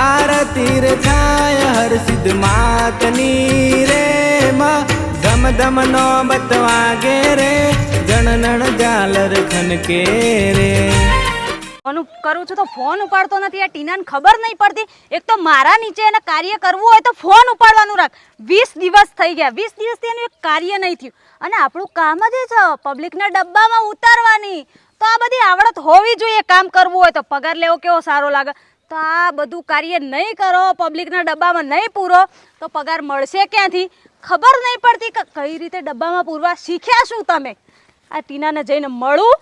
આરતી રે થાય હર સિદ્ધ માતની રે માં. ધમ ધમ નો બતવાગે રે, જણનણ ઝાલર ખનકે રે. ફોન કરું છું તો ફોન ઉપાડતો નથી. આ ટીનાને ખબર નહીં પડતી. એક તો મારા નીચે એને કાર્ય કરવું હોય તો ફોન ઉપાડવાનું રાખ. વીસ દિવસ થઈ ગયા. વીસ દિવસથી એનું એક કાર્ય નહીં થયું. અને આપણું કામ જ છે. પબ્લિકના ડબ્બામાં ઉતારવાની. તો આ બધી આવડત હોવી જોઈએ કામ કરવું હોય તો. પગાર લેવો કેવો સારો લાગે? તો આ બધું કાર્ય નહીં કરો પબ્લિકના ડબ્બામાં નહીં પૂરો તો પગાર મળશે ક્યાંથી? ખબર નહીં પડતી કે કઈ રીતે ડબ્બામાં પૂરવા શીખ્યા શું તમે? આ ટીનાને જઈને મળું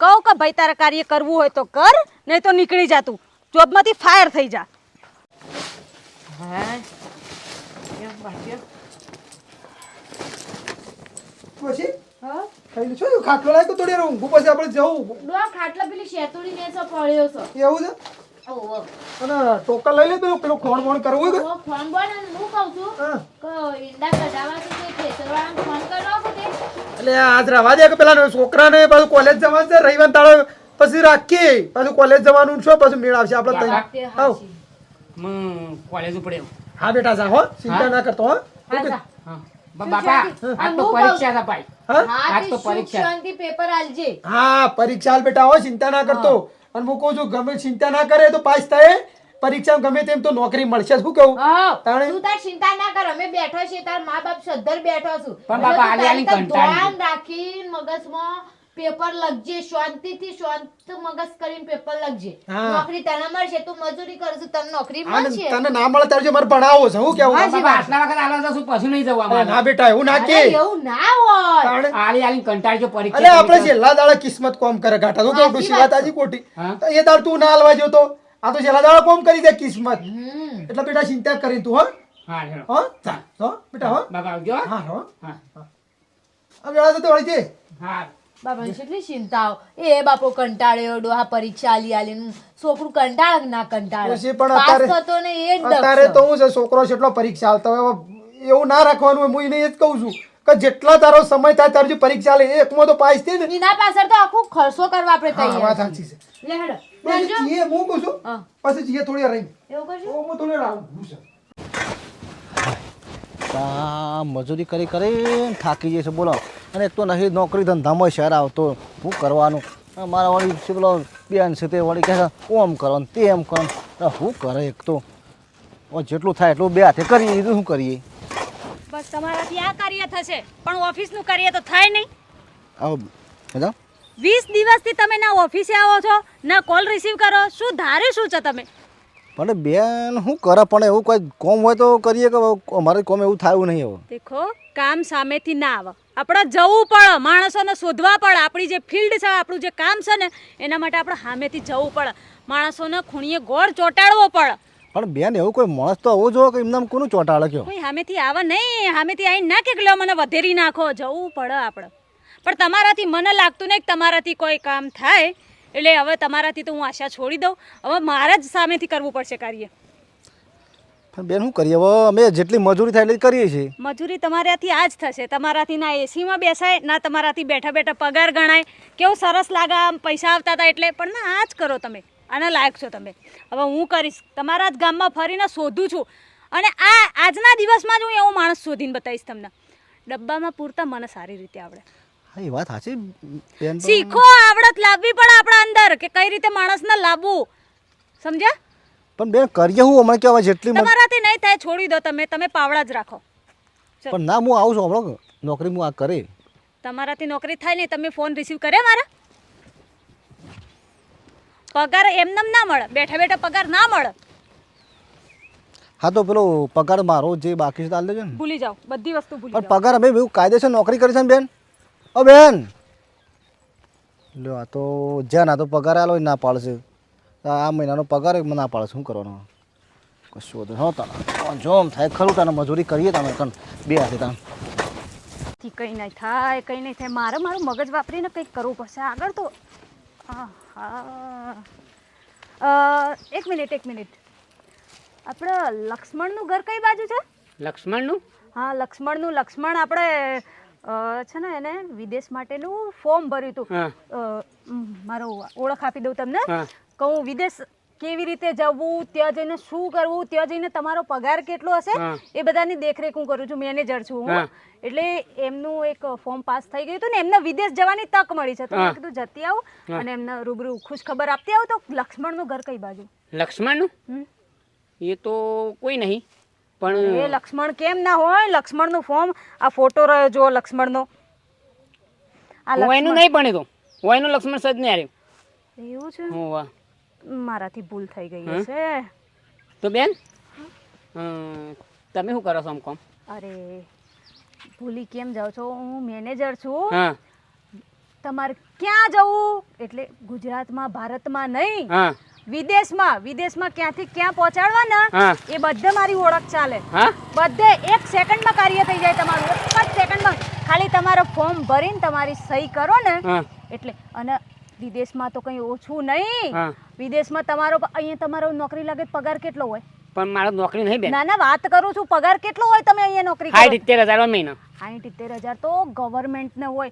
કહું કે ભાઈ તારે કાર્ય કરવું હોય તો કર નહીં તો નીકળી જા તું. જોબમાંથી ફાયર થઈ જા. પછી? ખાઈ છો ખાટલો લાગ્યો થોડી ઊંઘું પછી આપણે જવું ડોહા ખાટલા પેલી શેતુડી ને પડ્યો છો. એવું છે? અને ટોકન લઈ લે પેલું પેલું ખોણ બોણ કરવું હોય ઓ ફોન હું કહું છું કે ઈંડા કઢાવા છે ખેતરવાળાને ફોન કરવા કે એટલે આજ રવા દે કે પેલા છોકરાને પાછું કોલેજ જવાનું છે રવિવાર તાળો પછી રાખીએ. પાછું કોલેજ જવાનું છે પછી મેળ આવશે આપણે તઈ. આવ. હું કોલેજ ઉપડે હા બેટા જા હો. ચિંતા ના કરતો હો. હા, હા. બાપા આજ તો પરીક્ષા હતા ભાઈ. હા? હા આજ તો પરીક્ષા. શાંતિ પેપર આલજે. હા પરીક્ષા હાલ બેટા હો. ચિંતા ના કરતો. અને હું કહું છું ગમે ચિંતા ના કરે તો પાસ થાય. પરીક્ષા ગમે તેમ તો નોકરી મળશે શું કહું? તારે તાણે? તું તાર ચિંતા ના કર અમે બેઠો છીએ તાર મા બાપ સદ્ધર બેઠો છું. પણ બાપા આલી આલી કંટાળી ધ્યાન રાખી મગજમાં પેપર લખજે શાંતિથી શાંત મગજ કરીને પેપર લખજે. હા. નોકરી તને મળશે તું મજૂરી કરશું તને નોકરી મળશે. તને ના મળે ત્યારે મારે ભણાવો છે હું કેવું બાપા આટલા વખત આલા જશું પછી નહીં જવું અરે ના બેટા એવું ના કે. એવું ના હોય. આલી આલી કંટાળી જો પરીક્ષા અરે આપણે છેલ્લા દાડા કિસ્મત કોમ કરે ગાટા તો કેવું હા. તો એ દાડ તું ના આલવા જો તો. આ તો છેલ્લા દાડા કોમ કરી દે કિસ્મત. હમ. એટલે બેટા ચિંતા કરી તું હો. હા હો ચાલ તો બેટા હો. બાબા આવજો હા. હો હા. આ તો વળી છે હા. બાપાને કેટલી ચિંતાઓ. એ બાપો કંટાળ્યો ડોહા પરીક્ષા આલી આલી છોકરું કંટાળે ના કંટાળે? પછી પણ અત્યારે- થતો ને એ જ અત્યારે તો હું છે છોકરો છે એટલો પરીક્ષા આવતો હવે એવું ના રાખવાનું હોય હું એને એ જ કહું છું કે જેટલા તારો સમય થાય તારી પરીક્ષા લે એકમાં તો પાસ થઈ ને એના પાછળ તો આખો ખર્ચો કરવા આપણે હા વાત સાચી છે. લે હેડો એ હું કહું છું? પછી જીએ થોડી રહી એવું કહું છું? હું થોડી વાર હું છું. આ મજૂરી કરી કરીને થાકી છે. બોલો. અને એક તો નહીં નોકરી ધંધામાં શહેર આવતો શું કરવાનું? મારા વાળી શું બોલો બેન છે તે વાળી કહે ઓમ કરો ને તેમ કરો ને. આ શું કરે એક તો? જેટલું થાય એટલું બે હાથે કરીએ બીજું શું કરીએ? બસ તમારાથી આ કાર્ય થશે. પણ ઓફિસનું કાર્ય તો થાય નહીં. આવો બધા વીસ દિવસથી તમે ના ઓફિસે આવો છો ના કોલ રિસીવ કરો. શું ધારે શું છો તમે? પણ બેન શું કરે? પણ એવું કોઈ કોમ હોય તો કરીએ કે અમારે કોમ એવું થયું નહીં હવે. દેખો કામ સામેથી ના આવે. આપણે જવું પડે માણસોને શોધવા પડે. આપણી જે ફિલ્ડ છે આપણું જે કામ છે ને એના માટે આપણે સામેથી જવું પડે. માણસોને ખૂણીએ ગોળ ચોંટાડવો પડે. પણ બેન એવું કોઈ માણસ તો આવો જોવો કે એમને કોનું ચોંટાડે કયો? કોઈ સામેથી આવે નહીં. સામેથી આવીને ના કે લ્યો મને વધેરી નાખો. જવું પડે આપણે. પણ તમારાથી મને લાગતું નહીં કે તમારાથી કોઈ કામ થાય. એટલે હવે તમારાથી તો હું આશા છોડી દઉં. હવે મારા જ સામેથી કરવું પડશે કાર્ય. પણ બેન શું કરીએ? હવે અમે જેટલી મજૂરી થાય એટલી કરીએ છીએ. મજૂરી તમારાથી આ જ થશે. તમારાથી ના એસીમાં બેસાય ના તમારાથી બેઠા બેઠા પગાર ગણાય. કેવું સરસ લાગે આમ પૈસા આવતા હતા એટલે પણ ના આ જ કરો તમે. આના લાયક છો તમે. હવે હું કરીશ. તમારા જ ગામમાં ફરીને શોધું છું. અને આ આજના દિવસમાં જ હું એવો માણસ શોધીને બતાવીશ તમને. ડબ્બામાં પૂરતા મને સારી રીતે આવડે. હા એ વાત સાચી બેન તો- શીખો આવડત લાવવી પડે આપણા અંદર કે કઈ રીતે માણસને લાવવું. સમજ્યા? પણ બેન કરીએ હું હમણાં કે હવે જેટલી તમારાથી નહીં થાય છોડી દો તમે તમે પાવડા જ રાખો. પણ ના હું આવું છું હમણાં નોકરી હું આ કરે. તમારાથી નોકરી થાય નહીં તમે ફોન રિસીવ કરે મારા? પગાર એમનેમ ના મળે બેઠા બેઠા પગાર ના મળે. હા તો પેલો પગાર મારો જે બાકી છે તે આલી દેજો ને ભૂલી જાઓ બધી વસ્તુ ભૂલી પણ જાઓ. પગાર અમે એવું કાયદેસર નોકરી કરી છે ને બેન? ઓ બેન. લ્યો આ તો જ્યાં ના તો પગાર આલો ના પાડશે. આ મહિનાનો પગાર મને ના પાડશે શું કરવાનો? કશું વધુ હો તને જોમ થાય ખરું તને મજૂરી કરીએ તમે કણ બે હાથે તમે કંઈ નહીં થાય કંઈ નહીં થાય. મારે મારું મગજ વાપરીને કંઈક કરવું પડશે. આગળ તો એક મિનિટ એક મિનિટ. આપણે લક્ષ્મણનું ઘર કઈ બાજુ છે? લક્ષ્મણનું? હા લક્ષ્મણનું લક્ષ્મણ આપણે છે ને એને વિદેશ માટેનું ફોર્મ ભર્યું હતું. મારો ઓળખ આપી દઉં તમને. કહું વિદેશ કેવી રીતે જવું ત્યાં જઈને શું કરવું ત્યાં જઈને તમારો પગાર કેટલો હશે એ બધાની દેખરેખ હું કરું છું મેનેજર છું હું. એટલે એમનું એક ફોર્મ પાસ થઈ ગયું હતું ને એમને વિદેશ જવાની તક મળી છે. તો મેં કીધું જતી આવું. અને એમને રૂબરૂ ખુશ ખબર આપતી આવું તો લક્ષ્મણનું ઘર કઈ બાજુ? લક્ષ્મણનું? એ તો કોઈ નહીં. એ લક્ષ્મણ કેમ ના હોય? લક્ષ્મણનું ફોર્મ આ ફોટો રહ્યો જો લક્ષ્મણ નો હું એનું નહીં પણ એ તો હું એનું લક્ષ્મણ સજ નહીં આવ્યું એવું છે? હું વાહ. મારાથી ભૂલ થઈ ગઈ હમ? તો બેન? તમે શું કરો છો આમ કોમ? અરે ભૂલી કેમ જાઓ છો? હું મેનેજર છું. હા. તમારે ક્યાં જવું? એટલે ગુજરાતમાં ભારતમાં નહીં. વિદેશમાં વિદેશમાં ક્યાંથી ક્યાં પહોંચાડવાના એ બધે મારી ઓળખ ચાલે. બધે એક સેકન્ડમાં કાર્ય થઈ જાય તમારું એક જ સેકન્ડમાં. ખાલી તમારો ફોર્મ ભરીને તમારી સહી કરો ને. એટલે અને વિદેશમાં તો કંઈ ઓછું નહીં. વિદેશમાં તમારો અહીંયા તમારો નોકરી લાગે પગાર કેટલો હોય? પણ મારો નોકરી નહીં ના ના વાત કરું છું પગાર કેટલો હોય તમે અહીંયા નોકરી સાઠ કરો સિત્તેર હજાર મહિના. સાઠ ઇત્તેર હજાર તો ગવર્મેન્ટને હોય.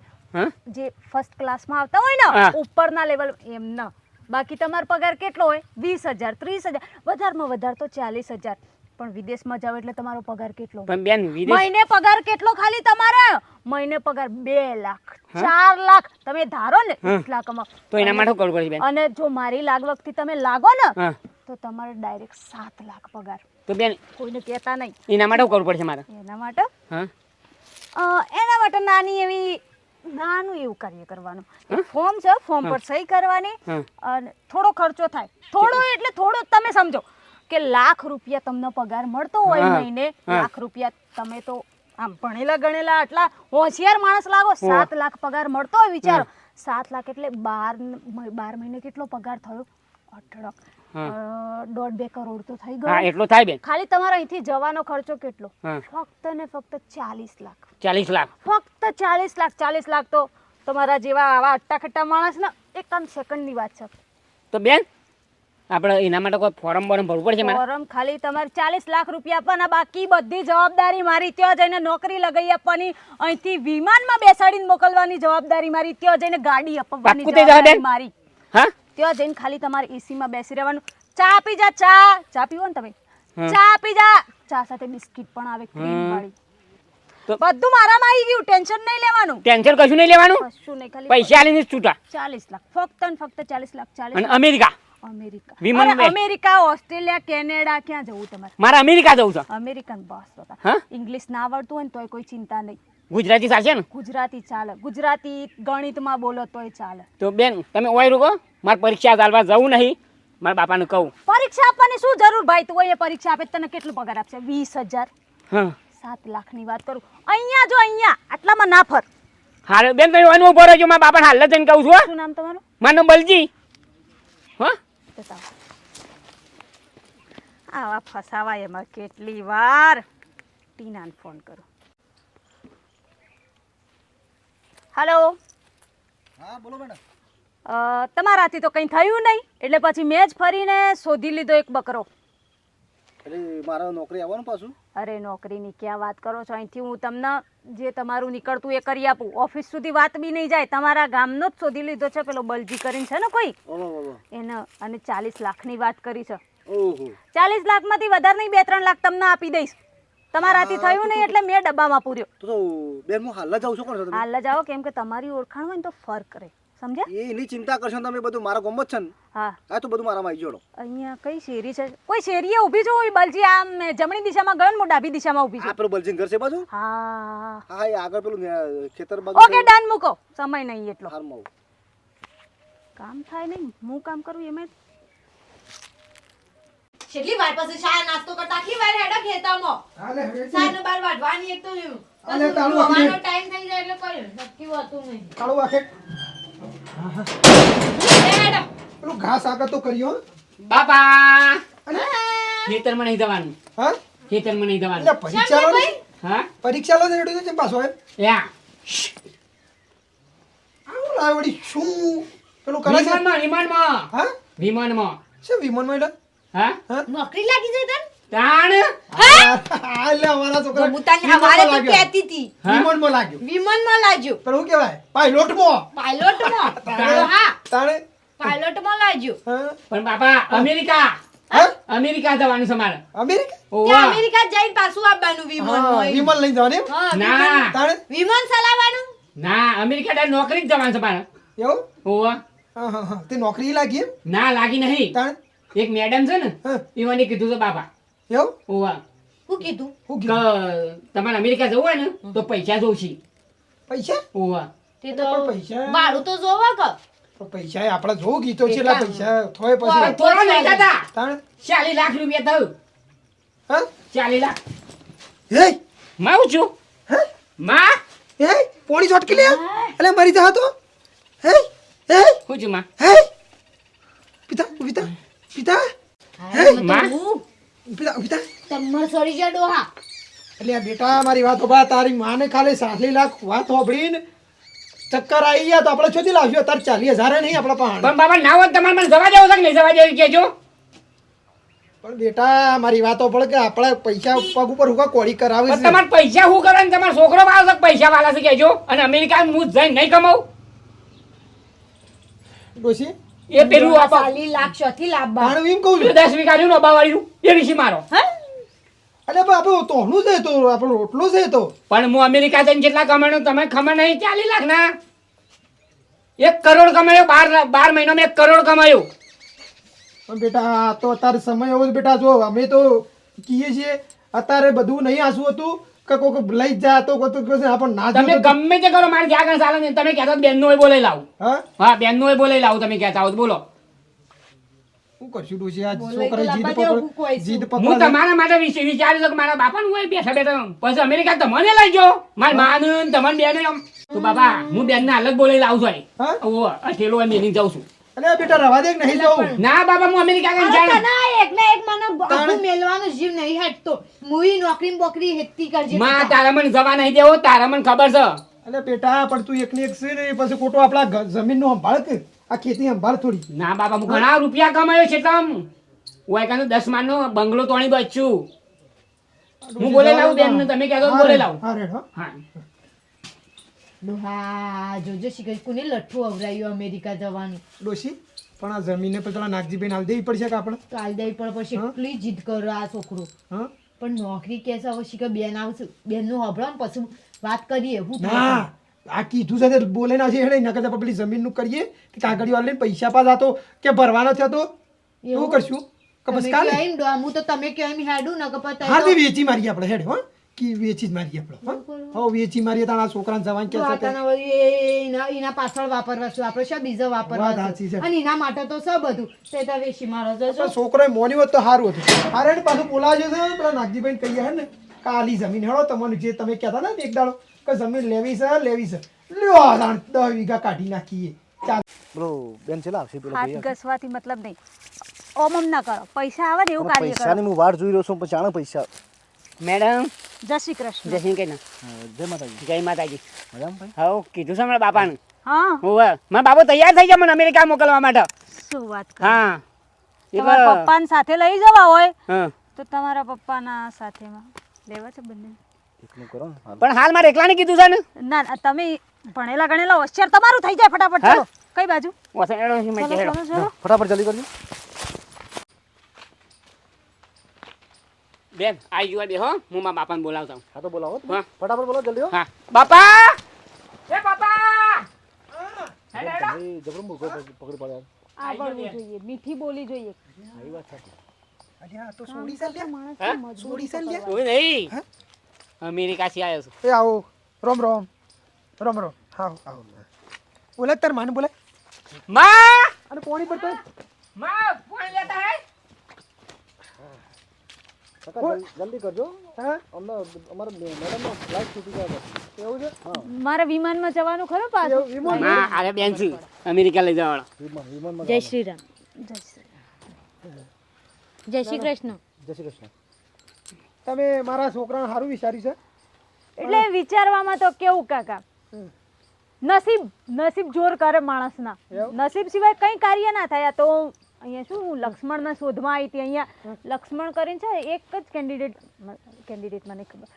જે ફર્સ્ટ ક્લાસમાં આવતા હોય ને ઉપરના લેવલ એમના. બાકી તમારો પગાર કેટલો હોય? વીસ હજાર ત્રીસ હજાર. વધારમાં વધારે તો ચાલીસ હજાર. પણ વિદેશમાં જાવ એટલે તમારો પગાર કેટલો? પણ બેન વિદેશ મહિને પગાર કેટલો ખાલી તમારે? મહિને પગાર બે લાખ ચાર લાખ. તમે ધારો ને એટલા કમાઓ તો એના માટે પડશે બેન? અને જો મારી લાગવગથી તમે લાગો ને તો તમારે ડાયરેક્ટ સાત લાખ પગાર. તો બેન કોઈને કહેતા નહીં. એના માટે કરવું પડશે મારે? એના માટે? હા. એના માટે નાની એવી નાનું એવું કાર્ય કરવાનું. એક ફોર્મ છે ફોર્મ પર સહી કરવાની અને થોડો ખર્ચો થાય. થોડો એટલે થોડો તમે સમજો કે લાખ રૂપિયા તમને પગાર મળતો હોય મહિને લાખ રૂપિયા તમે તો આમ ભણેલા ગણેલા આટલા હોશિયાર માણસ લાગો સાત લાખ પગાર મળતો હોય વિચારો. સાત લાખ એટલે બાર બાર મહિને કેટલો પગાર થયો? અઢળક. દોઢ બે કરોડ તો થઈ હા ગયો એટલો થાય બેન. ખાલી તમારા અહીંથી જવાનો ખર્ચો કેટલો? ફક્ત ને ફક્ત ચાલીસ લાખ. ચાલીસ લાખ. ફક્ત ચાલીસ લાખ ચાલીસ લાખ તો તમારા જેવા આવા અટ્ટાખટ્ટા માણસ ને એકાદ સેકન્ડની વાત છે. તો બેન આપણે એના માટે કોઈ ફોર્મ બોરમ ભરવું પડશે ફોરમ ખાલી તમારે ચાલીસ લાખ રૂપિયા આપવાના બાકી બધી જવાબદારી મારી ત્યાં જઈને નોકરી લગાવી આપવાની અહીંથી વિમાનમાં બેસાડીને મોકલવાની જવાબદારી મારી ત્યાં જઈને ગાડી આપવાની? જવાબદારી મારી. હા? ત્યાં જઈને ખાલી તમારે એસીમાં બેસી રહેવાનું. ચા પી જા ચા. ચા પીવો ને તમે? ચા પી જા. ચા સાથે બિસ્કિટ પણ આવે ક્રીમ વાળી. બધું મારામાં આવી ગયું. ટેન્શન નહીં લેવાનું. ટેન્શન કશું નહીં લેવાનું? કશું નહીં ખાલી પૈસા આલીને છૂટા. ચાલીસ લાખ. ફક્ત ને ફક્ત ચાલીસ લાખ ચાલીસ અને અમેરિકા? અમેરિકા. વિમાન અમેરિકા ઓસ્ટ્રેલિયા કેનેડા ક્યાં જવું તમારે? મારે અમેરિકા જવું છે. અમેરિકન બસ હા? ઇંગ્લિશ ના આવડતું હોય ને તોય કોઈ ચિંતા નહીં. ગુજરાતી ચાલશે ને? ગુજરાતી ચાલે. ગુજરાતી ગણિતમાં બોલો તોય ચાલે. તો બેન તમે ઓય રૂકો. મારે પરીક્ષા ચાલવા જવું નહીં. મારા બાપાને કહું. પરીક્ષા આપવાની શું જરૂર ભાઈ? તું એ પરીક્ષા આપે તને કેટલું પગાર આપશે? વીસ હજાર. હા. સાત લાખની વાત કરું. અહીંયા જો અહીંયા. આટલામાં ના ફર. હારે બેન તમે એનું ઊભો રહેજો. મારા બાપાને હાલ જઈને કહું છું. શું નામ તમારું? મારું નામ બલજી. હા. આવા ફસાવાય એમાં કેટલી વાર. ટીનાને ફોન કરો. હલો. હા બોલો મેડમ. તમારાથી તો કંઈ થયું નહીં. એટલે પછી મેં જ ફરીને શોધી લીધો એક બકરો. એટલે મારે નોકરી આવવાનું પાછું? અરે નોકરીની ક્યાં વાત કરો છો? અહીંથી હું તમને જે તમારું નીકળતું એ કરી આપું. ઓફિસ સુધી વાત બી નહીં જાય. તમારા ગામનો જ શોધી લીધો છે પેલો બલજી કરીને છે ને કોઈ? એને અને ચાલીસ લાખની વાત કરી છે. ચાલીસ લાખમાંથી વધારે નહીં બે ત્રણ લાખ તમને આપી દઈશ. તમારાથી થયું નહીં એટલે મેં ડબ્બામાં પૂર્યો. તો બેન હું હાલ જાઉં છું કોણ છો તમે? હાલ જાઓ કેમ કે તમારી ઓળખાણ હોય ને તો ફર્ક કરે સમજ્યા? એ એની ચિંતા કરશો તમે બધું મારા ગમત છે ને. હા. હા તો બધું મારામાં આવી જોડો. અહીંયા કઈ શેરી છે? કોઈ શેરીએ ઊભી છું હોય બલજી આમ જમણી દિશામાં ગયો ને હું ડાબી દિશામાં ઊભી છું. પેલું બલજીન ઘર છે બાજુ? હા. હા એ આગળ પેલું ખેતર બાજુ ઓકે ડન મૂકો. સમય નહીં એટલો. હારમાં કામ થાય નહીં. હું કામ કરું એમાં કેટલી વાર પછી શાયા નાસ્તો કરતા? આખી વાર હેડા ખેતામાં સાને બાર વાટવાની એક તો અલે તાળું દે. ટાઈમ થઈ જાય એટલે કોઈ નક્કી હોતું નહીં. કાળું આખે. હેડા. પેલું ઘાસ આગળ તો કર્યો બાપા! અને? ખેતરમાં નહીં જવાનું. હા? ખેતરમાં નહીં જવાનું. પરીક્ષા લો હા? પરીક્ષા લો રેડી છે પાછો એમ? યા આવું લાવડી શું? પેલું કરે છે? વિમાનમાં વિમાનમાં. હા? વિમાનમાં. શું વિમાનમાં એટલે? હા? નોકરી લાગી જાય તને? તાણ? એટલે અમારા છોકરા હું હવારે તો કહેતી હતી. હા? વિમાનમાં લાગ્યો. વિમાનમાં લાગ્યો. પેલું શું કહેવાય પાયલોટમાં. પાયલોટમાં? તાણે? હા. તાણે? પાયલોટમાં લાગ્યો. પણ બાપા અમેરિકા. અમેરિકા જવાનું છે મારે. અમેરિકા? અમેરિકા જઈને પાછું આવવાનું વિમાન વિમાન લઈ જવાનું ના. વિમાન ચલાવવાનું? ના અમેરિકા ડાય નોકરી જ જવાનું છે મારે. એવું? ઓવા હા હા હા. તે નોકરી લાગી ના લાગી નહીં. તાણે? એક મેડમ છે ને એ મને કીધું છે બાપા એવું? ઓવા શું કીધું? કીધું? તમારે અમેરિકા જવું હોય ને તો પૈસા જોવશી પૈસા? ઓવા તે તો પૈસા. ભાડું તો જોવા કે પૈસા આપણે જોવું ગીતો છે એટલા પૈસા થોય પછી. થોડો નહીં દાદા તાણે? ચાલીસ લાખ રૂપિયા થયું. હા? ચાલીસ લાખ. હે? માં હું છું? હે? માં? હે? પોણી ચોટકી લે? એટલે મરી જા તો. હે? હે? હું છું માં? હે? પિતા પિતા. પિતા? હા, માં? પિતા પિતા? તમર સરી જા ડોહા એટલે આ બેટા મારી વાત હોભા તારી માને ખાલી સાતલી લાખ વાત હોભળીને ચક્કર આવી ગયા તો આપણે છોતી લાવ્યો તાર ચાલીસ હજાર નહીં આપણા પાસે પણ બાબા ના હોય તમારે મને જવા દેવો છે કે નહીં જવા દેવું કહેજો. પણ બેટા મારી વાતો પડે કે આપણે પૈસા પગ ઉપર હુકા કોળી કરાવે છે. તમારે પૈસા શું કરે ને તમારો છોકરો વાળો છે પૈસા વાળા છે કહેજો. અને અમેરિકા હું જઈને નહીં કમાવું. ડોશી એ પેલું આપો ચાલી લાખ છથી લાભ મારું એમ કહું છું. દસ વીઘાનું નોબા વાળ્યું એ વિશે મારો. અરે બા આપણે તોહનું છે તો આપણો રોટલો છે તો. પણ હું અમેરિકા જઈને કેટલા કમાણો તમે ખબર નહીં? ચાલી લાખ ના. એક કરોડ કમાયો બાર બાર મહિનામાં એક કરોડ કમાયો. પણ બેટા તો અત્યારે સમય એવો બેટા જો અમે તો કહીએ છીએ અત્યારે બધું નહીં આસું હતું. કે કોઈક લઈ જા તો કોઈ તો આપણ ના તમે ગમે તે કરો મારે જ્યાં ચાલે ને તમે કહેતા બેન નો બોલે લાવું. હા? હા બેન નો બોલે લાવું તમે કહેતા હો તો બોલો. શું કરશું ડોશી આ છોકરા જીદ પકડ જીદ પકડ હું તમારા માટે વિશે વિચાર્યું હતું કે મારા બાપાનું હોય બેઠા બેઠા. પછી અમેરિકા તમને લઈ જાઓ મારા માનું ને તમારે બેને તો બાપા હું બેન ને અલગ બોલે લાવું છું હા? ઓ આ ઠેલો હોય જાઉં છું. અરે બેટા રવા દે નહીં જવું? ના બાબા હું અમેરિકા ગઈ જાણ તને એક ને એક મને આખું મેલવાનો જીવ નહીં હટતો મુઈ નોકરી બોકરી હેતી કરજે માં તારા મને જવા નહીં દેવો તારા મને ખબર છે? અલે બેટા પણ તું એકને એક છે ને પછી કોટો આપણા જમીન નો સંભાળ કે આ ખેતી સંભાળ થોડી. ના બાપા હું ઘણા રૂપિયા કમાયો છે તમ. હું એકાનું દસ માન નો બંગલો તોણી બચ્યું. હું બોલે લાવું બેન તમે કહેતો બોલે લાવું. હા રેડ હા. હા. ડોહા જોજો શીખર કોને લઠ્ઠું અવરાયું અમેરિકા જવાનું. ડોશી પણ આ જમીને પછી પેલા નાગજીભાઈ હાલ દેવી પડશે કે આપણે? તો આલ દેવી પણ પછી એટલી જીદ કરો આ છોકરો. હા? પણ નોકરી કેસે હવે શીખે બેન આવશે બેનનું હભળો ને પછી વાત કરીએ હું ના આ કીધું છે બોલે ના છે એને નકર કરતા પેલી જમીનનું કરીએ કે કાગળિયો વાળીને પૈસા પાસ આતો કે ભરવાનો થયો તો? એવું? કરશું? કે બસ કાલે? હું તો તમે કેમ હેડું ને કે પછી હા તે વેચી મારી આપણે હેડ હો. કે વેચી જ મારીએ આપણે હો. હો વેચી મારીએ તાણા છોકરાને જવાન કે છે એના પાછળ વાપરવા છું આપણે શું બીજો વાપરવા વાત સાચી છે. છે. અને એના માટે તો સબ બધું? તે તો વેચી મારો જજો પણ મોની હોત તો સારું હતું. હારે પાછું બોલાવજો છે. પેલા નાગજીભાઈ કહીએ હે ને કાલી જમીન હેડો તમને જે તમે કહેતા ને એક દાડો કે જમીન લેવી છે લેવી છે. લ્યો આ દાણ દસ વીઘા કાઢી નાખીએ. ચાલ. બેન પેલો હાથ ઘસવાથી મતલબ નહીં. ઓમ ઓમ ના કરો. પૈસા આવે ને એવું કાઢી કાર્ય કરો. પૈસાની હું વાટ જોઈ રહ્યો છું પણ જાણે પૈસા મેડમ જય શ્રી કૃષ્ણ. જય શ્રી કૃષ્ણ. જય માતાજી. જય માતાજી. મજામાં હા કીધું છે મારા બાપાને. હા. હોવે મારા બાપુ તૈયાર થઈ ગયા મને અમેરિકા મોકલવા માટે. શું વાત કરો? હા. તમારા પપ્પાને સાથે લઈ જવા હોય હા. તો તમારા પપ્પાના સાથેમાં લેવા છે બંને. પણ હાલ. મારે એકલાને કીધું છે ને? ના તમે ભણેલા ગણેલા હોશિયાર તમારું થઈ જાય ફટાફટ? ચલો. કઈ બાજુ? ફટાફટ જલ્દી કરજો. બેન આઈ જુઓ દે હો હું મારા બાપાને બોલાવતા હું. હા તો બોલાવો હા. ફટાફટ બોલો જલ્દી હો. હા. બાપા! એ બાપા! હેડો, હેડો. ભાઈ જબરું મૂકો પકડી પકડી પડે યાર. આવડવું જોઈએ મીઠી બોલી જોઈએ. આવી વાત સાચી અમેરિકા આવ્યો છું. એ આવો. રોમ રોમ. રોમ રોમ. હા આવો. બોલે તાર માને બોલે. માં! અને પોણી પર તો માં ફોન લેતા હે? કાકા, જલ્દી- જલ્દી કરજો. હા? અમને અમારે મેડમનો ફ્લાઇટ છૂટી જાય એવું છે? હા. મારે વિમાનમાં જવાનું ખરો પાછું? વિમાન? માં અરે બેન છું. અમેરિકા લઈ જવાળો વિમાન વિમાનમાં જય શ્રી રામ. જય શ્રી જય શ્રી કૃષ્ણ. જય શ્રી કૃષ્ણ. તમે મારા છોકરાને સારું વિચાર્યું છે? એટલે વિચારવામાં તો કેવું કાકા? નસીબ નસીબ જોર કરે માણસના. નસીબ સિવાય કંઈ કાર્ય ના થાય. તો અહીંયા શું હું લક્ષ્મણના શોધમાં આવી હતી અહીંયા. લક્ષ્મણ કરીને છે એક જ કેન્ડિડેટ કેન્ડિડેટ મને ખબર.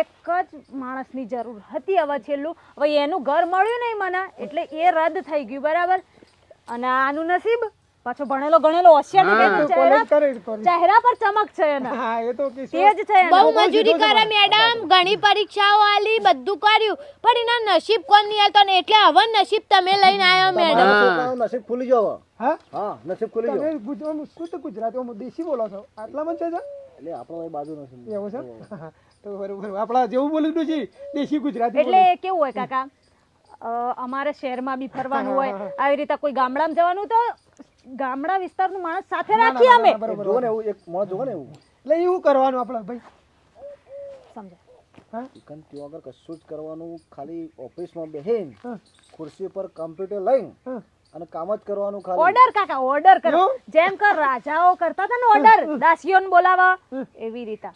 એક જ માણસની જરૂર હતી હવે છેલ્લું. હવે એનું ઘર મળ્યું નહીં મને. એટલે એ રદ થઈ ગયું, બરાબર? અને આનું નસીબ? પાછો ભણેલો ગણેલો હોશિયાર છે ચહેરા ચહેરા પર ચમક છે એના. હા એ તો કે તેજ છે એના. બહુ મજૂરી કરે મેડમ ઘણી પરીક્ષાઓ આલી બધું કર્યું. પણ એના નસીબ કોણ નહીં આલતો ને? એટલે હવે નસીબ તમે લઈને આવ્યો મેડમ. નસીબ ખુલી જાવ હા? હા નસીબ ખુલી જાવ તમે ગુજરાતમાં શુદ્ધ ગુજરાતીમાં દેશી બોલો છો. આટલામાં છે સર એટલે આપણો એ બાજુ નસીબ એવું છે? તો બરોબર. આપણા જેવું બોલ્યું છે દેશી ગુજરાતી એટલે કેવું હોય કાકા? અમારે શહેરમાં બી ફરવાનું હોય. આવી રીતે કોઈ ગામડામાં જવાનું તો ગામડા વિસ્તારનું માણસ સાથે રાખીએ અમે. જો ને એવું એક મોણ જો ને એવું. એટલે એવું કરવાનું આપણે ભાઈ? સમજ્યા ચિકન ત્યાં આગળ કશું જ કરવાનું ખાલી ઓફિસમાં બેહીન ખુરશી પર કમ્પ્યુટર લઈને અને કામ જ કરવાનું ખાલી. ઓર્ડર કાકા ઓર્ડર કરો. જેમ કર રાજાઓ કરતા હતા ને ઓર્ડર દાસીઓને બોલાવા. એવી રીતે.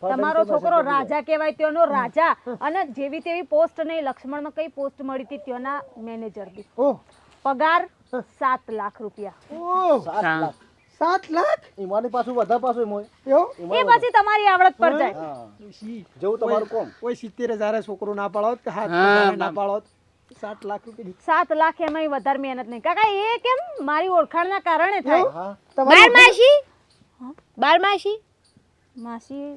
તમારો છોકરો રાજા કહેવાય તેનો રાજા. અને જેવી તેવી પોસ્ટ નહીં લક્ષ્મણમાં કઈ પોસ્ટ મળી હતી તેના મેનેજર બી પગાર સાત લાખ રૂપિયા. સાત લાખ. સાત લાખ? ઈમાની પાછું વધારે પાછું એ પછી તમારી આવડત પર જાય. જેવું તમારું કોમ. કોઈ સિત્તેર હજાર છોકરો ના પાડો કે હાથ ના પાડો સાત લાખ રૂપિયા સાત લાખ એમાં વધારે મહેનત નહીં. કાકા એ કેમ મારી ઓળખાણના કારણે થાય? હા. બાર માસી? બાર માસી? માસી.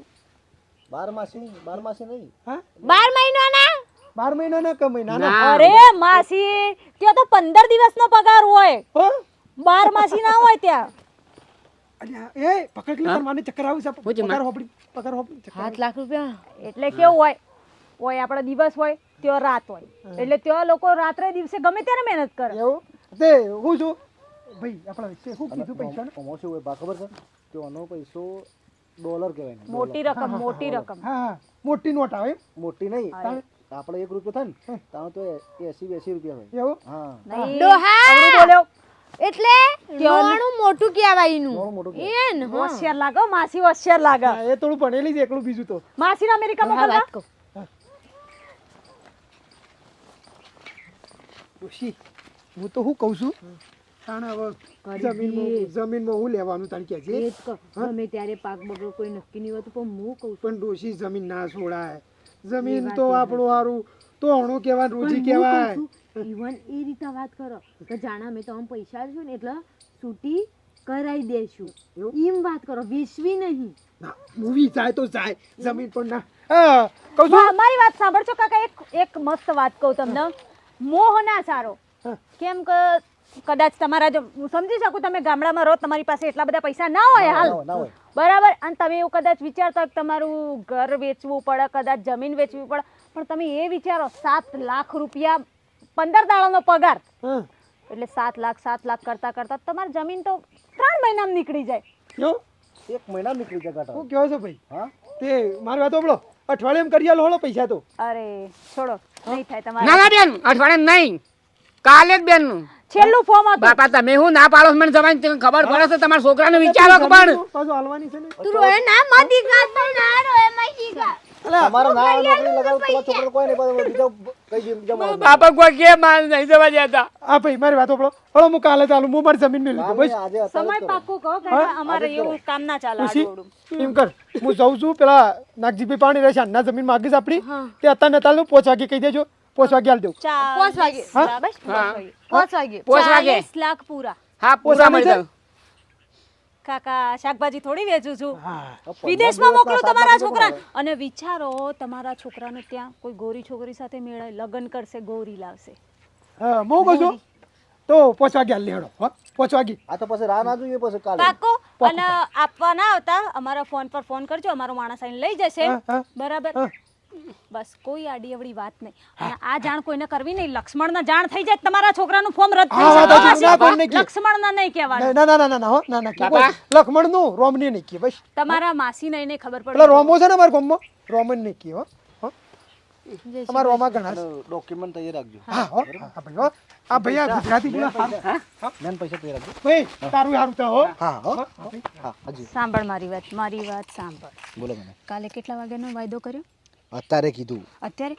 બાર માસી બાર માસી નહીં. હા? બાર મહિનાના? ના કે મહિનો ના. ના. અરે માસી ત્યાં તો પંદર દિવસનો પગાર હોય. બાર માસી ના હોય ત્યાં. અલ્યા, એ પકડ લે તાર ચક્કર આવી છે. પગાર હોપડી પગાર હોપડી સાત લાખ રૂપિયા. એટલે કેવું હોય? હોય આપણો દિવસ હોય ત્યો રાત હોય. એટલે ત્યાં લોકો રાત્રે દિવસે ગમે ત્યારે મહેનત કરે. એવું? તે હું છું? ભાઈ આપણા વિશે શું કીધું પૈસા શું હોય બા ખબર છે? ત્યોનો પૈસો ડોલર કહેવાય મોટી રકમ મોટી રકમ. હા મોટી નોટ આવે મોટી નહીં. આપણે એક રૂપિયો થાય ને તાણ તો એસી બેસી રૂપિયા હોય. એવું? હા. ડોહા! બોલ્યો. એટલે નાનું મોટું કહેવાય. એનું. હોશિયાર લાગો માસી હોશિયાર લાગે. એ થોડું ભણેલી છે એકલું બીજું તો. માસીને અમેરિકા હા, મોકલવા વાત કહું. હું. તો શું કહું છું? તાણ હવે જમીનમાં જમીનમાં હું લેવાનું તાણ કે છે. ગમે ત્યારે પાક બગડો કોઈ નક્કી નહીં હોતું પણ હું કહું પણ ડોશી જમીન ના છોડાય. જમીન તો આપણું હારું તો હણું કહેવાય. રોજી કહેવાય ઇવન એ રીતે વાત કરો કે જાણા મેં તો આમ પૈસા છું ને એટલે છૂટી કરાઈ દેશું. એમ વાત કરો વેચવી નહીં. મૂવી જાય તો જાય જમીન પણ ના. હા કહું છું. મા- મારી વાત સાંભળજો કાકા એક એક મસ્ત વાત કહું તમને. મોહ ના સારો કેમ કે કદાચ તમારા જો હું સમજી શકું તમે ગામડામાં રહો તમારી પાસે એટલા બધા પૈસા ના હોય હાલ. બરાબર? અને તમે એવું કદાચ વિચારતા હોય કે તમારું ઘર વેચવું પડે કદાચ જમીન વેચવી પડે પણ તમે એ વિચારો સાત લાખ રૂપિયા પંદર દાડાનો પગાર. એટલે સાત લાખ સાત લાખ કરતા કરતા તમારી જમીન તો ત્રણ મહિનામાં નીકળી જાય. એક મહિના નીકળી જાય ગાંઠા. હું કહો છો ભાઈ? હા? તે મારી વાત સાંભળો. અઠવાડિયે કરી આલો હોળો પૈસા તો. અરે છોડો નહીં થાય તમારે. ના બેન અઠવાડિયે નહીં. કાલે જ બેન છેલ્લું ફોર્મ હતું. બાપા તમે હું ના પાડો મને જવાની તમને ખબર પડે છે તમારા છોકરાને વિચારો કે પણ પાછું હાલવાની છે ને? તું રોય ના મત દીકરા તો ના રોય મત દીકરા તમારે ના નોકરી લગાવ તો છોકરો કોઈ નહીં પાડે. બીજો કઈ નહીં. બાપા કોઈ કે માલ નહીં જવા જતા હા ભાઈ મારી વાત ઓપડો હળો હું કાલે ચાલુ હું મારી જમીન મેળવી દઉં ભાઈ સમય કરો. કહો કે અમારે એવું કામ ના ચાલે એમ કર હું જાઉં છું પેલા નાગજીભાઈ પાણી રહેશે ના જમીન માગીશ આપણી. તે અત્યારે નતાલ પોચ કે કહી દેજો. પોચ વાગે હાલ દઉં. પાંચ વાગે. બરાબર હા. વાગે. પોચ વાગે. લાખ પૂરા. હા પૂરા મળી? જાવ કાકા શાકભાજી થોડી વેચું છું. વિદેશમાં મોકલું તમારા છોકરા અને વિચારો તમારા છોકરાને ત્યાં કોઈ ગોરી છોકરી સાથે મેળે લગ્ન કરશે ગોરી લાવશે. હા મો કહું છું. તો પોચ વાગે હાલ લેડો પોચ વાગે. આ તો પછી રાહ ના જોઈએ પછી કાલે. કાકો અને આપવા ના આવતા અમારા ફોન પર ફોન કરજો અમારો માણસ આઈને લઈ જશે. હા, હા. બરાબર? હા. બસ કોઈ આડી અવળી વાત નહીં. અને આ જાણ કોઈને કરવી નહીં. લક્ષ્મણના જાણ થઈ જાય તમારા છોકરાનું ફોર્મ રદ થઈ જાય. ના, નહીં. લક્ષ્મણના નહીં કહેવાનું. ના ના ના ના ના ના ના નું રોમની નહીં કે બસ. તમારા માસી નહીં ખબર પડે. રોમો છે ને અમારા ગામમાં? રોમન નહીં કે હો? તમારા રોમા ઘણા ડોક્યુમેન્ટ તૈયાર રાખજો. હા હો હા ભાઈ હો. આ ભૈયા ગુજરાતી બોલા. મેન પૈસા તૈયાર રાખજો. ભાઈ તારું હારું તો હો. હા હો હા હજી. સાંભળ મારી વાત મારી વાત સાંભળ. બોલો મને. કાલે કેટલા વાગ્યાનો વાયદો કર્યો? અત્યારે કીધું. અત્યારે?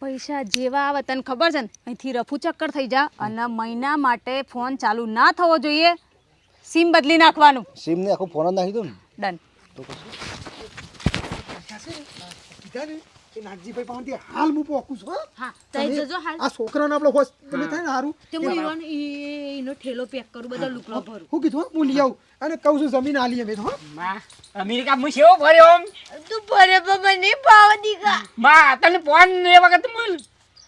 પૈસા જેવા આવે તને ખબર છે ને? અહીંથી રફુ ચક્કર થઈ જા અને મહિના માટે ફોન ચાલુ ના થવો જોઈએ. સિમ બદલી નાખવાનું. સિમ ને આખો ફોન જ નાખી દો ને? ડન તો પછી? એ નાગજીભાઈ પાસેથી હાલ હું પોકું છું હા. તઈ જજો હાલ. આ છોકરાને આપણે હોસ તમે થાય ને સારું તે હું ઈવન એનો ઠેલો પેક કરું બધા લુકડો ભરું. હું કીધું હો, હું લઈ આવું. અને કહું છું જમીન આલી અમે તો માં અમેરિકા હું સેવો ભર્યો આમ? તું ભરે બાબા નહીં પાવ દીકા માં તને ફોન એ વખત મળ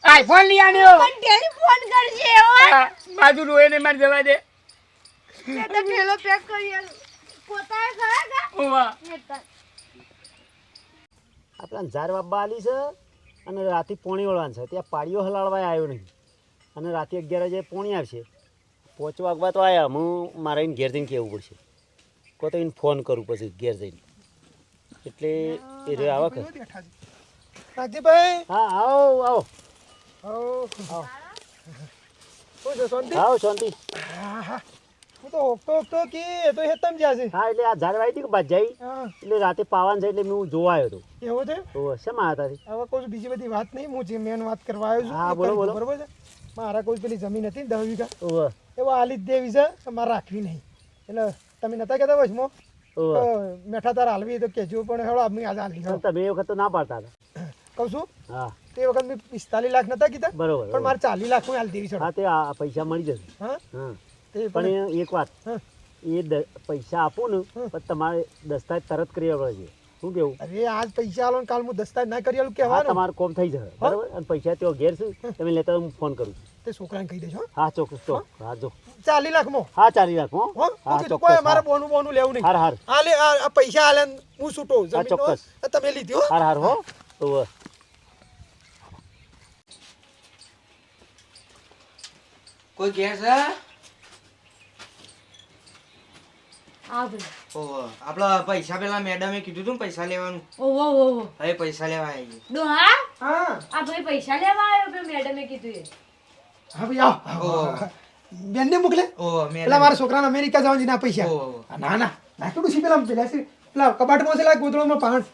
આઈફોન લઈ આન્યો પણ ટેલિફોન કરજે હા, બાજુ રોય ને મારે જવા દે. હો ઠેલો પેક કરી આલું. ખરા કા ઓવા. આપણા ઝાર બાબા આલી છે અને રાતે પોણી વળવાનું છે. ત્યાં પાડીઓ હલાડવા આવ્યો નહીં. અને રાતે અગિયાર વાગે પોણી આવશે. પાંચ વાગવા તો આવ્યા હું મારે એને ઘેર જઈને કહેવું પડશે. કો તો એને ફોન કરું પછી ઘેર જઈને. એટલે એ રહ્યો આવા કે બેઠા હા આવો આવો. આવો. શું શાંતિ? આવો શાંતિ. હા, હા. હું તો ઓકતો કે એ તો હેતમ જ્યાં છે. હા એટલે આ ઝાડ વાવી હતી કે બાજાઈ એટલે રાતે પાવાનું છે એટલે હું જોવા આવ્યો હતો. એવો છે? ઓ શેમાં હતા હવે કોઈ બીજી બધી વાત નહીં હું જે મેન વાત કરવા આવ્યો છું હા, બોલો, બોલો. બરોબર છે? મારા કોઈ પેલી જમીન હતી ને વીઘા. ઓવે એવા આલી દેવી છે મારે રાખવી નહીં. એટલે તમે નતા કહેતા વચમો મેઠા તાર હાલવી તો કેજો પણ હેડો અમે આજે હાલી તમે એ વખત તો ના પાડતા હતા. કહું છું? હા. તે વખત મેં પિસ્તાલીસ લાખ નતા કીધા બરોબર પણ મારે ચાલીસ લાખ હું હાલ દેવી છે. હા તે આ પૈસા મળી જશે. હા? હા. પણ પણ એક વાત. એ પૈસા આપું ને પણ તમારે દસ્તાવેજ તરત કરી આવવા છે શું કેવું? અરે આજ પૈસા આલો કાલ હું દસ્તાવેજ ના કરી આલું હા કહેવાનું. તમારું કોમ થઈ જશે. બરાબર? અને પૈસા તેઓ ઘેર છે તમે લેતા હું ફોન કરું તે છોકરાને કહી દેજો હા. ચોક્કસ તો હા. જો. ચાલી લાખ મો. હા ચાલી લાખ હો. હો હા ચોક્કસ કોઈ મારે હા. બોનું બોનું લેવું નહીં. હાર હાર. આ લે આ આ પૈસા આલે હું છૂટો. હા, ચોક્કસ. તમે લીધી હો. હાર હાર હો. તો કોઈ ઘેર છે આ ભાઈ ઓહો આપડા પૈસા પેલા મેડમે કીધું તું પૈસા લેવાનું. ઓહો ઓહો હવે પૈસા લેવા આવી ગઈ ડોહા હા? આ ભાઈ પૈસા લેવા આવ્યો પેલો મેડમે કીધું એ. હા ભાઈ આવ. બેનને મોકલે? ઓહો પેલા મારા છોકરાને અમેરિકા જવાની ના પૈસા. ના ના. ના કેવું છે પેલા પેલા છે. પેલા કબાટમાં છે લાગ ગોદડોમાં પાણ.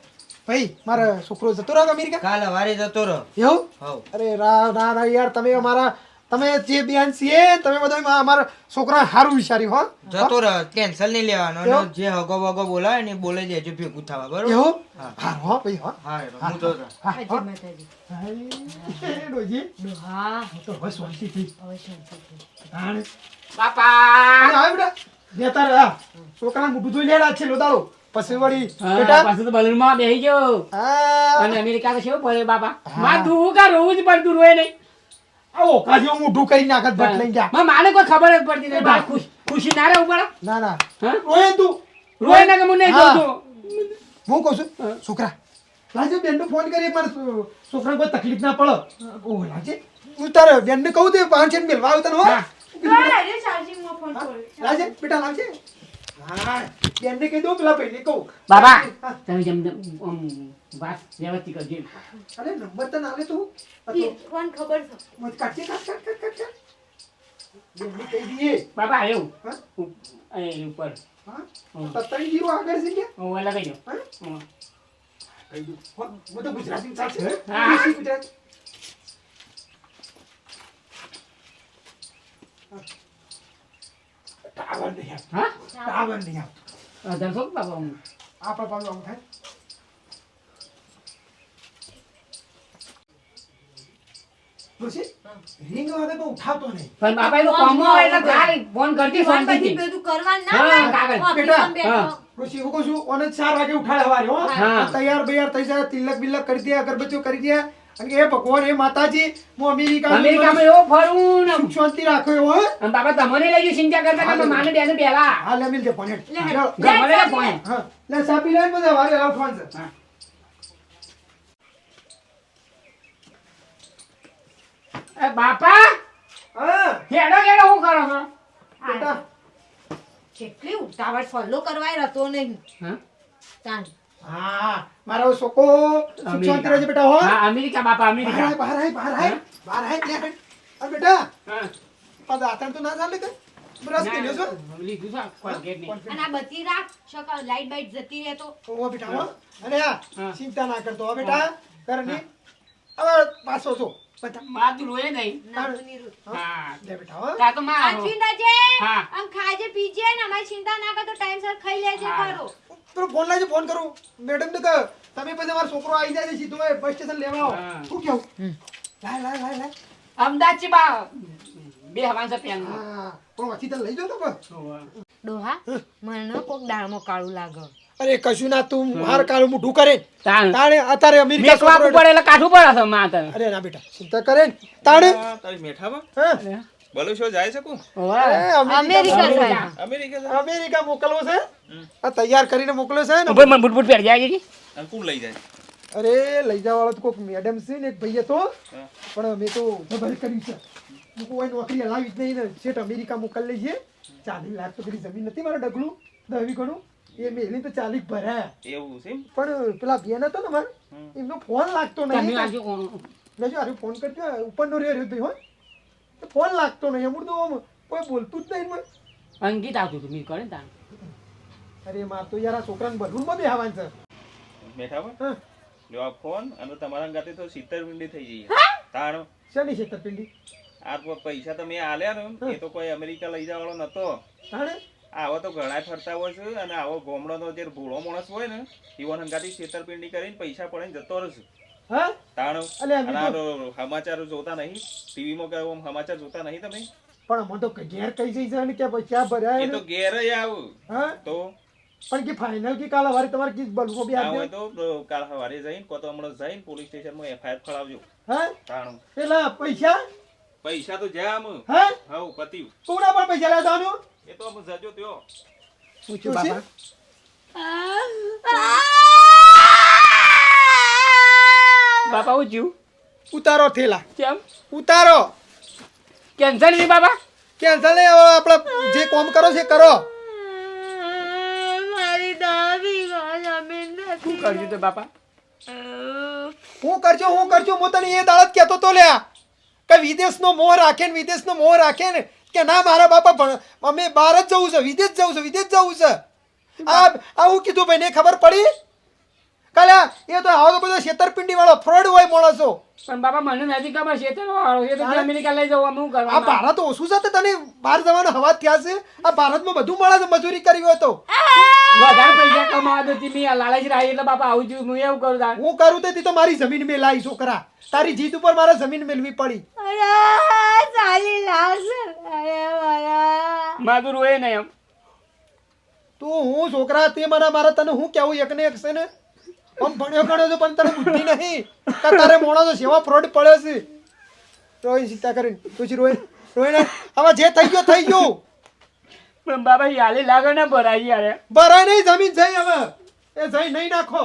ભાઈ મારા છોકરો જતો રહ્યો અમેરિકા? કાલ હવારે જતો રહો એવું? હવ. અરે રા ના ના યાર તમે અમારા તમે જે બેન છીએ તમે બધા અમારા છોકરા સારું વિચાર્યું હો. જતો રહ કેન્સલ નહીં લેવાનો. અને જે હગો વગો બોલાય ને બોલે જ દેજો ભેગું થવા બરોબર? એવું? હા. ભાઈ હો. હા હું તો હા તો બસ શાંતિથી હવે શાંતિ થઈ. બાપા! આવે બેટા. બેતા રહ છોકરા મોઢું ધોઈ લેડા છે લોદાળો પછી વળી બેટા. પાછું તો બલૂનમાં બેસી ગયો અને અમેરિકા તો છે બોલે બાપા. માં તું કા રોવું જ પડતું રોય નહીં. આવો કાજો મોઢું કરી નાખત ભટ લઈ જા માં માને કોઈ ખબર જ પડતી નહીં. બા. ખુશી ના રહે ઉપર ના ના. હા? રોય તું. રોય ના કે હું નહીં હું. કહું છું છોકરા લાજે બેનને ફોન કરી મારે છોકરાને કોઈ તકલીફ ના પડે. ઓ લાજે. હું તારે બેનને કહું તે પાંચ છે મેલવા આવું હો. લાજે બેટા લાવજે હા કહી દઉં પેલા ભાઈને કહું. બાબા તમે જેમ જેમ આમ વાત વ્યવસ્થિત કરજે અરે નંબર તો નાલે તું. કોણ ખબર છે? મત કાઢજે કાટ કાટ કાટ કાટ બેનને કહી દઈએ બાબા આવ્યો હા? અહીં ઉપર. હા? હમ. તત્તાણી જીરો આગળ છે કે? હું લગાઈ દઉં. હા હો, તો ગુજરાતી ચાલશે હા. ગુજરાતી ટાવર નહીં આવતો ટાવર નહીં આવતો ધરશો બાબા હું? આપણા પાછું આવું થાય. રિંગ વાગે તો ઉઠાવતો નહીં પણ બાપા એનો કોમો એટલે તારી ફોન કરતી ફોન પછી બધું કરવાનું ના કાગળ. બેટા, બેઠો. હું કહું છું, ઓને ચાર વાગે ઉઠાડે સવારે, હો. તૈયાર બૈયાર થઈ જાય તિલક બિલક કરી દે અગરબત્તીઓ કરી દે અને એ ભગવાન એ માતાજી હું અમેરિકા અમેરિકામાં એવો ફરવું ને શાંતિ રાખો એવો અને બાપા તમને લઈ ગયું ચિંતા કરતા કરતા માને બેને પેલા હા લે મિલ દે ફોન હેડ. લે, હેડ. ચાલો. ઘર મળે ને ફોન હા લે સાપી લે બધા વારે ફોન છે એ બાપા! હા. હેડો હેડો હું કરો છો? બેટા. કેટલી ઉતાવળ ફોલો કરવાય રહેતો નહીં. હા? તાન. હા મારો સોકો શાંતિ રહેજે બેટા હો. હા અમેરિકા બાપા અમેરિકા. બહાર આય બહાર આય બહાર આય લે. આ બેટા હા. દાંતણ તો ના ચાલે કે? બ્રશ કરી લ્યો લીધું છે કોલગેટની. અને આ બત્તી રાખ શકલ લાઈટ બાઈટ જતી રહે તો. ઓ બેટા હો. ચિંતા ના કરતો હો બેટા. કરની હવે પાછો છો બેટા માથું નહીં. હા. લે બેટા હો. તા તો માં આંચવી હા. આમ ખાજે પીજે ને અમારી ચિંતા ના કરતો ટાઈમસર ખાઈ લેજે ખરો. પેલો ફોન લાવજો ફોન કરું. મેડમ ને કહે તમે પછી અમારો છોકરો આવી જાય છે સીધો બસ સ્ટેશન લેવા આવો. શું કેવું લાય લાય લાય લાય. અમદાવાદ છે બા બે હવાન છે પેન હા. પણ વચ્ચે લઈ બસ. ડોહા મને કોક દાળમાં કાળું લાગે. અરે કશું ના તું માર કાળું મોઢું કરે. તાણે. અત્યારે અમેરિકા મેકવા પડે એટલે કાઠું પડે છે માથે અરે ના બેટા ચિંતા કરે તાણે તારી મેઠામાં હા? બલુશો જાય શકું અમેરિકા જાય. અમેરિકા અમેરિકા મોકલવો છે? આ તૈયાર કરીને મોકલ્યો છે ને? ભાઈ મને બૂટ બૂટ પહેરી જાય અને કોણ લઈ જાય? અરે લઈ જવા વાળો તો કોઈક મેડમ છે ને એક ભાઈ હતો પણ અમે તો જબર કરી છે. હું કોઈ નોકરી હલાવી જ નહીં ને શેઠ અમેરિકા મોકલી લઈએ. ચાલીસ લાખ તો પેલી જમીન નથી મારે ડગલું. દવી ઘણું એ મેલી તો ચાલીક ભરાયા એવું છે પણ પેલા બેન હતો ને મારે એમનો ફોન લાગતો નહીં. મેં જો ફોન કરજો ઉપરનો રહ્યો રહ્યો ભાઈ હોય ફોન લાગતો નહીં અમુક તો આમ કોઈ બોલતું જ નહીં મને. અંકિત આવતું હતું મેં કરે ને તાણ અરે માર તો યાર આ છોકરાને બલૂનમાં બેહવાન છે. બેઠા હા. લ્યો આ ફોન અને તમારા ગાતે તો સિત્તેર મિનિટ થઈ જઈએ તાણ શેની સિત્તરપિંડી? આ તો પૈસા તમે આલ્યા ને એ તો કોઈ અમેરિકા લઈ જવા વાળો નતો તાણે આવો તો ઘણા ફરતા હોય છે અને આવો ગોમડાનો જે ભૂળો માણસ હોય ને ઈવન હંગાથી છેતરપિંડી કરીને પૈસા પડે જતો રહેશે સમાચાર જોતા નહીં. ટીવીમાં કયો સમાચાર જોતા નહીં તમે. પણ અમે તો ઘેર કઈ જઈ જાય ને કે પૈસા ભર્યા એ તો ઘેર આવું. હા? તો? પણ કે ફાઇનલ કે કાલ હવારે તમારે કીધું બલવો બી આવે તો કાલ સવારે જઈને કો તો હમણાં જઈને પોલીસ સ્ટેશનમાં એફઆઈઆર ખડાવજો હા? તાણું. પેલા પૈસા? પૈસા તો જ્યાં આમ. હા? હવ પતિવ. કોના પણ પૈસા લેતા જવાનું? એ તો આમ જજો ત્યો પૂછ્યું બાપા બાપા હું જ્યું ઉતારો થેલા. કેમ? ઉતારો. કેન્સલ નહીં બાપા કેન્સલ નહીં હવે આપણે જે કોમ કરો છે એ કરો. મારી દાવી જમીન શું કરજો તો બાપા હું કરજો હું કરજો હું તને એ દાડત કહેતો તો લ્યા. કે વિદેશનો મોહ રાખે ને વિદેશનો મોહ રાખે ને. કે ના મારા બાપા ભણ અમે બહાર જ જવું છે વિદેશ જવું છે વિદેશ જવું છે. આ આવું કીધું ભાઈ ને ખબર પડી? કાલે એ તો આવો તો બધો છેતરપિંડી વાળો ફ્રોડ હોય માણસો. પણ બાપા મને નથી ખબર છેતર વાળો એ તો અમેરિકા લઈ જવું અમે કરવા આ ભારત ઓછું છે તને બહાર જવાનો હવા થયા છે? આ ભારતમાં બધું મળે છે મજૂરી કરી હોય તો. વધારે પૈસા કમાવા દો તી મેં લાલચ રાહી એટલે બાપા આવું છું હું એવું કરું હું કરું તે તો મારી જમીન મેં લાવી છોકરા. તારી જીત ઉપર મારે જમીન મેળવી પડી. ચાલી અરે મારા મારું રોય નહીં એમ. તું હું છોકરા તે મારા મારા તને હું કેવું એક ને એક છે ને? આમ ભણ્યો ગણ્યો છે પણ તને બુદ્ધિ નહીં. કે તારે મોણો સેવા ફ્રોડ પડ્યો છે. રોઈ સીતા કરીને. પછી રોય રોય ને હવે જે થઈ ગયો થઈ ગયું. પણ બાબા યાલી લાગે ને ભરાઈ યાર. ભરાય નહીં જમીન જઈ હવે. એ જઈ નહીં નાખો.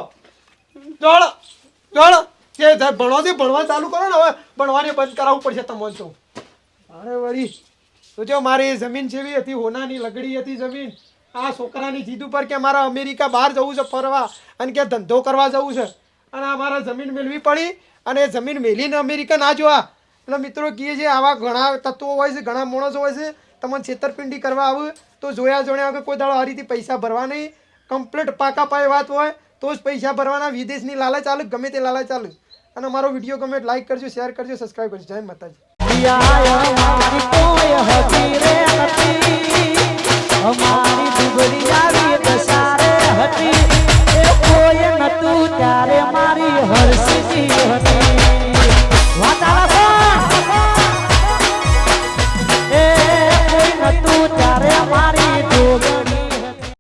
જોડ જોડ. કે ભણવાથી ભણવા ચાલુ કરો ને હવે. ભણવાને બંધ કરાવવું પડશે તમને તો. અરે વળી તો જો મારી જમીન જેવી હતી હોનાની લગડી હતી જમીન. આ છોકરાની જીદ ઉપર કે મારા અમેરિકા બહાર જવું છે, ફરવા અને કે ધંધો કરવા જવું છે. અને આ મારા જમીન મેળવી પડી અને જમીન મેલીને અમેરિકા ના જોવા. એટલે મિત્રો કહીએ છે, આવા ઘણા તત્વો હોય છે, ઘણા માણસો હોય છે, તમને છેતરપિંડી કરવા આવે, તો જોયા જોણે વગર કોઈ દાડો આ રીતે પૈસા ભરવા નહીં. કમ્પ્લીટ પાકા પાય વાત હોય, તો જ પૈસા ભરવાના, વિદેશની લાલચ ચાલુ ગમે તે લાલચ ચાલુ અને મારો વીડિયો ગમે લાઈક કરજો શેર કરજો સબસ્ક્રાઈબ કરજો. જય માતાજી. અમારી ડુગરી આવી દસારે હતી. એ કોઈ નતું મારી હરસીજી હતી. વાતાવરણ